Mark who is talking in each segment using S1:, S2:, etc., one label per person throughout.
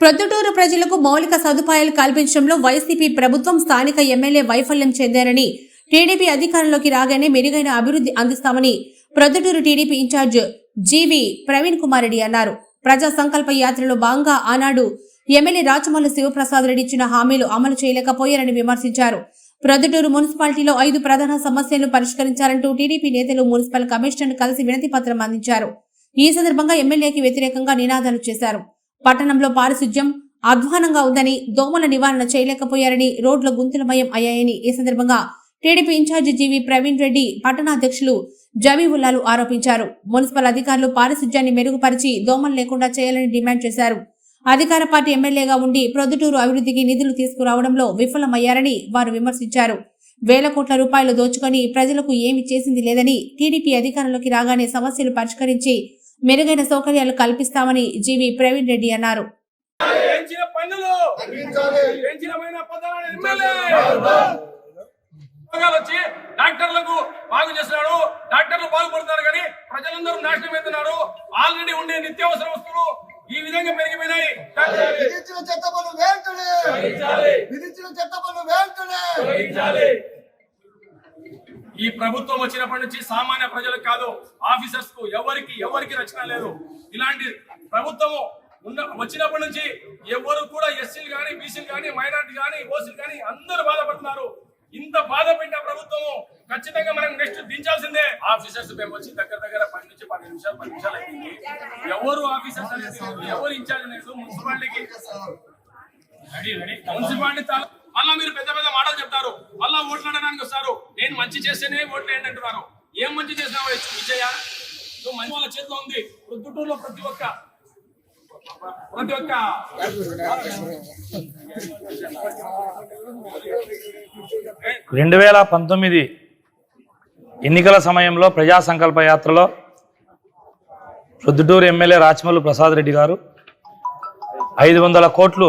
S1: ప్రొద్దుటూరు ప్రజలకు మౌలిక సదుపాయాలు కల్పించడంలో వైసీపీ ప్రభుత్వం స్థానిక ఎమ్మెల్యే వైఫల్యం చెందారని టీడీపీ అధికారంలోకి రాగానే మెరుగైన అభివృద్ధి అందిస్తామని Proddatur TDP in charge G V Praveen Kumar Reddy అన్నారు. ప్రజా సంకల్ప యాత్రలో భాగంగా ఆనాడు ఎమ్మెల్యే రాచమల్లు శివప్రసాద్ రెడ్డి ఇచ్చిన హామీలు అమలు చేయలేకపోయారని విమర్శించారు. ప్రొద్దుటూరు మున్సిపాలిటీలో ఐదు ప్రధాన సమస్యలను పరిష్కరించాలంటూ టీడీపీ నేతలు మున్సిపల్ కమిషనర్ కలిసి వినతి పత్రం అందించారు. ఈ సందర్భంగా ఎమ్మెల్యేకి వ్యతిరేకంగా నినాదాలు చేశారు. పట్టణంలో పారిశుధ్యం అధ్వానంగా ఉందని దోమల నివారణ చేయలేకపోయారని రోడ్ల గుంతులమయం అయ్యాయని ఈ సందర్భంగా TDP in charge G V Praveen Reddy పట్టణాధ్యక్షులు జమీవుల్లాలు ఆరోపించారు. మున్సిపల్ అధికారులు పారిశుధ్యాన్ని మెరుగుపరిచి దోమలు లేకుండా చేయాలని డిమాండ్ చేశారు. అధికార పార్టీ ఎమ్మెల్యేగా ఉండి ప్రొద్దుటూరు అభివృద్ధికి నిధులు తీసుకురావడంలో విఫలమయ్యారని వారు విమర్శించారు. వేల కోట్ల రూపాయలు దోచుకొని ప్రజలకు ఏమి చేసింది లేదని టీడీపీ అధికారంలోకి రాగానే సమస్యలు పరిష్కరించి మెరుగైన సౌకర్యాలు కల్పిస్తామని జీవి ప్రవీణ్ రెడ్డి అన్నారు.
S2: వచ్చి డాక్టర్లకు బాగు చేస్తున్నాడు డాక్టర్లు బాగుపడుతున్నారు కానీ ప్రజలందరూ నాశనం అవుతున్నారు. ఆల్రెడీ ఉండే నిత్యావసర వస్తువులు ఈ విధంగా పెరిగిపోయినాయి.
S3: విధించిన చట్టబలు వెంటనే విధించిన చట్టబలు వెంటనే
S2: ఈ ప్రభుత్వం వచ్చినప్పటి నుంచి సామాన్య ప్రజలకు కాదు ఆఫీసర్స్కు ఎవరికి ఎవరికి రచన లేదు. ఇలాంటి ప్రభుత్వము ఉన్న వచ్చినప్పటి నుంచి ఎవరు కూడా ఎస్సీలు కానీ బీసీలు కానీ మైనార్టీ కానీ ఓసీలు కానీ అందరూ బాధపడుతున్నారు. ఇంత బాధ పెట్టిన ప్రభుత్వము ఖచ్చితంగా మనం నెక్స్ట్ దించాల్సిందే. ఆఫీసర్స్ మేము వచ్చి దగ్గర దగ్గర పది నుంచి పది నిమిషాలు పది నిమిషాలు అయింది. ఎవరు ఆఫీసర్స్ అనేది ఎవరు ఇన్ఛార్జ్ లేదు మున్సిపాలిటీకి రెడీ రెడీ మున్సిపాలిటీ మళ్ళా మీరు పెద్ద పెద్ద మాటలు చెప్తారు. మళ్ళా ఓట్లాడడానికి వస్తారు. నేను మంచి చేస్తేనే ఓట్లు ఏంటి అంటున్నారు. ఏం మంచి చేసినావో విజయ? నువ్వు మంచి వాళ్ళ చేతిలో ఉంది. ప్రొద్దుటూరులో ప్రతి ఒక్క ప్రతి ఒక్క.
S4: రెండు వేల పంతొమ్మిది ఎన్నికల సమయంలో ప్రజా సంకల్ప యాత్రలో ప్రొద్దుటూరు ఎమ్మెల్యే రాచమల్లు ప్రసాద్ రెడ్డి గారు ఐదు వందల కోట్లు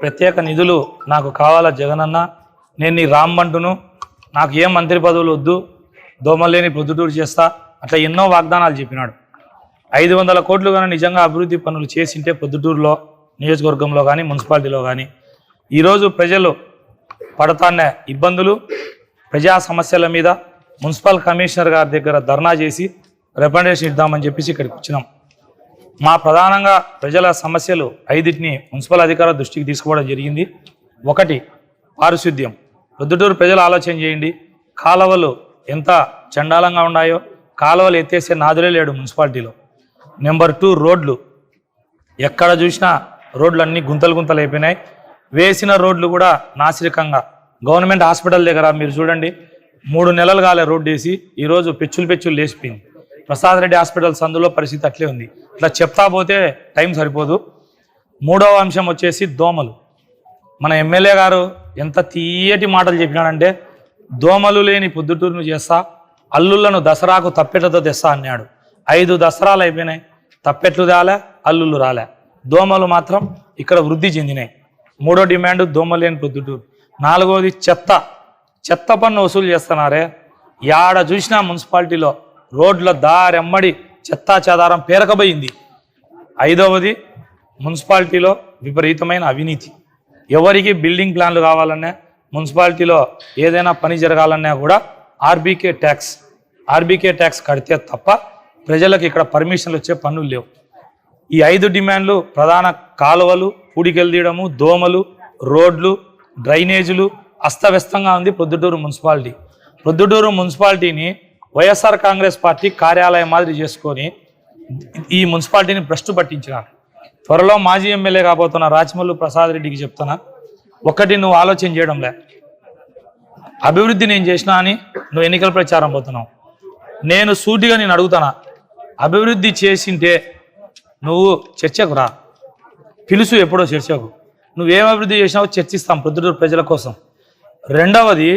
S4: ప్రత్యేక నిధులు నాకు కావాలా జగనన్న? నేను నీ రామ్మంటును నాకు ఏం మంత్రి పదవులు వద్దు. దోమలేని పొద్దుటూరు చేస్తా. అట్లా ఎన్నో వాగ్దానాలు చెప్పినాడు. ఐదు వందల కోట్లు కానీ నిజంగా అభివృద్ధి పనులు చేసింటే పొద్దుటూరులో నియోజకవర్గంలో కానీ మున్సిపాలిటీలో కానీ ఈరోజు ప్రజలు పడతాన్న ఇబ్బందులు ప్రజా సమస్యల మీద మున్సిపల్ కమిషనర్ గారి దగ్గర ధర్నా చేసి రికమెండేషన్ ఇద్దామని చెప్పేసి ఇక్కడికి వచ్చినాం. మా ప్రధానంగా ప్రజల సమస్యలు ఐదింటిని మున్సిపల్ అధికారుల దృష్టికి తీసుకోవడం జరిగింది. ఒకటి పారిశుద్ధ్యం. ప్రొద్దుటూరు ప్రజలు ఆలోచన చేయండి. కాలువలు ఎంత చండాలంగా ఉన్నాయో కాలువలు ఎత్తేసే నాదులే లేడు మున్సిపాలిటీలో. నెంబర్ టూ రోడ్లు. ఎక్కడ చూసినా రోడ్లు అన్నీ గుంతలు గుంతలు అయిపోయినాయి. వేసిన రోడ్లు కూడా నాసిరకంగా. గవర్నమెంట్ హాస్పిటల్ దగ్గర మీరు చూడండి మూడు నెలలు కాలే రోడ్డు వేసి ఈరోజు పెచ్చులు పెచ్చులు లేచిపోయింది. ప్రసాద్ రెడ్డి హాస్పిటల్ సందులో పరిస్థితి అట్లే ఉంది. ఇట్లా చెప్తా పోతే టైం సరిపోదు. మూడవ అంశం వచ్చేసి దోమలు. మన ఎమ్మెల్యే గారు ఎంత తీయటి మాటలు చెప్పినాడంటే దోమలు లేని పొద్దుటూరును చేస్తా అల్లులను దసరాకు తప్పెట్లతో తెస్తా అన్నాడు. ఐదు దసరాలు అయిపోయినాయి. తప్పెట్లు రాలే అల్లుళ్ళు రాలే. దోమలు మాత్రం ఇక్కడ వృద్ధి చెందినాయి. మూడో డిమాండ్ దోమలు లేని పొద్దుటూరు. నాలుగోది చెత్త. చెత్త పన్ను వసూలు చేస్తున్నారే. యాడ చూసినా మున్సిపాలిటీలో రోడ్ల దారెమ్మడి చెత్తా చెదారం పేరకబోయింది. ఐదవది మున్సిపాలిటీలో విపరీతమైన అవినీతి. ఎవరికి బిల్డింగ్ ప్లాన్లు కావాలన్నా మున్సిపాలిటీలో ఏదైనా పని జరగాలన్నా కూడా ఆర్బీకే ట్యాక్స్ ఆర్బీకే ట్యాక్స్ కడితే తప్ప ప్రజలకు ఇక్కడ పర్మిషన్లు వచ్చే పనులు లేవు. ఈ ఐదు డిమాండ్లు ప్రధాన కాలువలు పూడికెలు తీయడము దోమలు రోడ్లు డ్రైనేజీలు అస్తవ్యస్తంగా ఉంది ప్రొద్దుటూరు మున్సిపాలిటీ. ప్రొద్దుటూరు మున్సిపాలిటీని వైఎస్ఆర్ కాంగ్రెస్ పార్టీ కార్యాలయం మాదిరి చేసుకొని ఈ మున్సిపాలిటీని భ్రష్టు పట్టించినారు. త్వరలో మాజీ ఎమ్మెల్యే కాబోతున్న రాచమల్లు ప్రసాద్ రెడ్డికి చెప్తున్నా ఒకటి నువ్వు ఆలోచన చేయడం లే. అభివృద్ధి నేను చేసినా అని నువ్వు ఎన్నికల ప్రచారం పోతున్నావు. నేను సూటిగా నేను అడుగుతానా అభివృద్ధి చేసింటే నువ్వు చర్చకు రా. పిలుసు ఎప్పుడో చర్చకు. నువ్వేం అభివృద్ధి చేసినావో చర్చిస్తాం ప్రొద్దుటూరు ప్రజల కోసం. రెండవది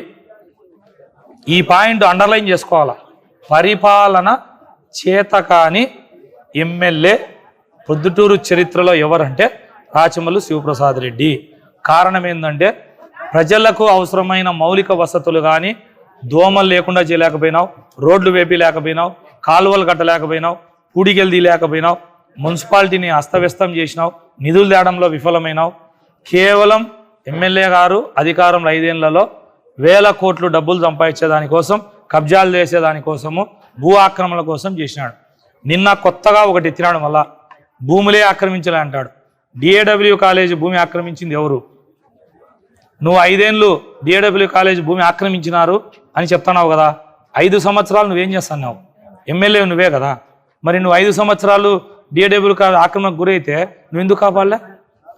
S4: ఈ పాయింట్ అండర్లైన్ చేసుకోవాలా? పరిపాలన చేతకాని ఎమ్మెల్యే పొద్దుటూరు చరిత్రలో ఎవరంటే రాచమల్లు శివప్రసాద్ రెడ్డి. కారణం ఏంటంటే ప్రజలకు అవసరమైన మౌలిక వసతులు కానీ దోమలు లేకుండా చేయలేకపోయినావు రోడ్లు వేపి లేకపోయినావు కాలువలు కట్టలేకపోయినావు పూడికెళ్ళి లేకపోయినావు మున్సిపాలిటీని అస్తవ్యస్తం చేసినావు నిధులు తేడంలో విఫలమైనావు. కేవలం ఎమ్మెల్యే గారు అధికారంలో ఐదేళ్ళలో వేల కోట్లు డబ్బులు సంపాదించే దానికోసం కబ్జాలు చేసే దానికోసము భూ ఆక్రమణల కోసం చేసినాడు. నిన్న కొత్తగా ఒకటి ఎత్తినాడు మళ్ళా భూములే ఆక్రమించలే అంటాడు. డిఏడబ్ల్యూ కాలేజీ భూమి ఆక్రమించింది ఎవరు? నువ్వు ఐదేళ్ళు డిఏడబ్ల్యూ కాలేజ్ భూమి ఆక్రమించినారు అని చెప్తున్నావు కదా ఐదు సంవత్సరాలు నువ్వేం చేస్తున్నావు? ఎమ్మెల్యే నువ్వే కదా. మరి నువ్వు ఐదు సంవత్సరాలు డిఏడబ్ల్యూ ఆక్రమణకు గురైతే నువ్వు ఎందుకు కాపాడలే?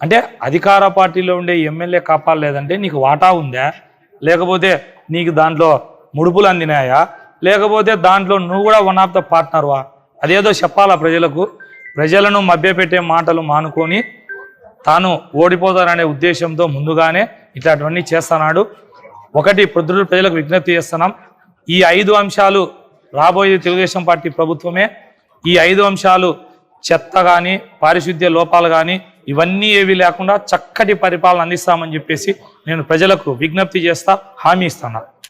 S4: అంటే అధికార పార్టీలో ఉండే ఎమ్మెల్యే కాపాడలేదంటే నీకు వాటా ఉందా? లేకపోతే నీకు దాంట్లో ముడుపులు అందినాయా? లేకపోతే దాంట్లో నువ్వు కూడా వన్ ఆఫ్ ద పార్ట్నర్వా అదేదో చెప్పాలా ప్రజలకు? ప్రజలను మభ్యపెట్టే మాటలు మానుకొని తాను ఓడిపోతారనే ఉద్దేశంతో ముందుగానే ఇట్లాంటివన్నీ చేస్తున్నాడు. ఒకటి ప్రొద్దుటూరు ప్రజలకు విజ్ఞప్తి చేస్తున్నాం. ఈ ఐదు అంశాలు రాబోయే తెలుగుదేశం పార్టీ ప్రభుత్వమే. ఈ ఐదు అంశాలు చెత్త కానీ పారిశుద్ధ్య లోపాలు కానీ ఇవన్నీ ఏవి లేకుండా చక్కటి పరిపాలన అందిస్తామని చెప్పేసి నేను ప్రజలకు విజ్ఞప్తి చేస్తా హామీ ఇస్తాను.